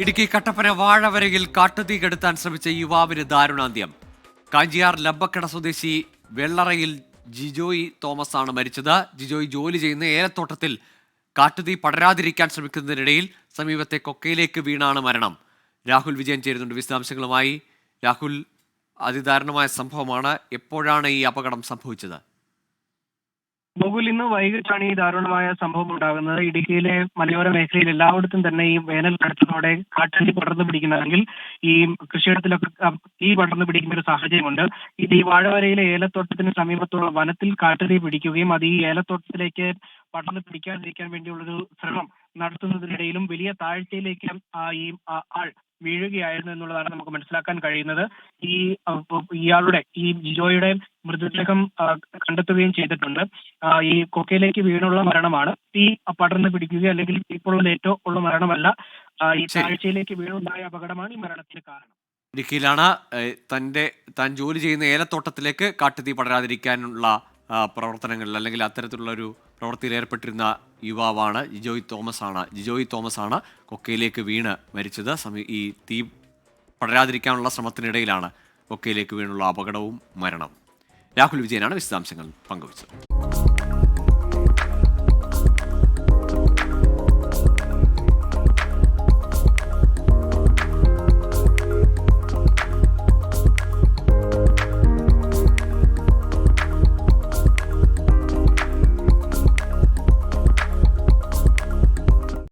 ഇടുക്കി കട്ടപ്പന വാഴവരയിൽ കാട്ടുതീ കെടുത്താൻ ശ്രമിച്ച യുവാവിന് ദാരുണാന്ത്യം. കാഞ്ചിയാർ ലബക്കട സ്വദേശി വെള്ളറയിൽ ജിജോയി തോമസ് ആണ് മരിച്ചത്. ജിജോയി ജോലി ചെയ്യുന്ന ഏലത്തോട്ടത്തിൽ കാട്ടുതീ പടരാതിരിക്കാൻ ശ്രമിക്കുന്നതിനിടയിൽ സമീപത്തെ കൊക്കയിലേക്ക് വീണാണ് മരണം. രാഹുൽ വിജയൻ ചേരുന്നുണ്ട്. വിശദാംശങ്ങളുമായി രാഹുൽ അതിദാരുണമായ സംഭവമാണ്. എപ്പോഴാണ് ഈ അപകടം സംഭവിച്ചത്? ഗോകുൽ ഇന്ന് വൈകിട്ടാണ് ഈ ദാരുണമായ സംഭവം ഉണ്ടാകുന്നത്. ഇടുക്കിയിലെ മലയോര മേഖലയിൽ എല്ലായിടത്തും തന്നെ ഈ വേനൽ കടുത്തതോടെ കാട്ടുതീ പടർന്നു പിടിക്കുന്നതെങ്കിൽ ഈ കൃഷിയിടത്തിലൊക്കെ തീ പടർന്നു പിടിക്കുന്ന ഒരു സാഹചര്യമുണ്ട്. ഇത് ഈ വാഴവരയിലെ ഏലത്തോട്ടത്തിന് സമീപത്തുള്ള വനത്തിൽ കാട്ടുതീ പിടിക്കുകയും അത് ഈ ഏലത്തോട്ടത്തിലേക്ക് പടർന്നു പിടിക്കാതിരിക്കാൻ വേണ്ടിയുള്ളൊരു ശ്രമം നടത്തുന്നതിനിടയിലും വലിയ താഴ്ചയിലേക്ക് ഈ ആൾ വീഴുകയായിരുന്നു എന്നുള്ളതാണ് നമുക്ക് മനസ്സിലാക്കാൻ കഴിയുന്നത്. ഈ ഇയാളുടെ ഈ ജിജോയുടെ മൃതദേഹം കണ്ടെത്തുകയും ചെയ്തിട്ടുണ്ട്. ഈ കൊക്കയിലേക്ക് വീണുള്ള മരണമാണ്. തീ പടർന്ന് പിടിക്കുക അല്ലെങ്കിൽ തീപ്പൊള്ളലേറ്റോ ഉള്ള മരണമല്ല. ഈ. താഴ്ചയിലേക്ക് വീണുണ്ടായ അപകടമാണ് ഈ മരണത്തിന് കാരണം. ഇടുക്കിയിലാണ് തന്റെ തന്റെ താൻ ജോലി ചെയ്യുന്ന ഏലത്തോട്ടത്തിലേക്ക് കാട്ടുതീ പടരാതിരിക്കാനുള്ള പ്രവർത്തനങ്ങളിൽ അല്ലെങ്കിൽ അത്തരത്തിലുള്ള ഒരു പ്രവൃത്തിയിൽ ഏർപ്പെട്ടിരുന്ന യുവാവാണ് ജിജോയ് തോമസ് ആണ് ജിജോയ് തോമസ് ആണ് കൊക്കയിലേക്ക് വീണ് മരിച്ചത്. ഈ തീ പടരാതിരിക്കാനുള്ള ശ്രമത്തിനിടയിലാണ് കൊക്കയിലേക്ക് വീണുള്ള അപകടവും മരണവും. രാഹുൽ വിജയനാണ് വിശദാംശങ്ങൾ പങ്കുവച്ചത്.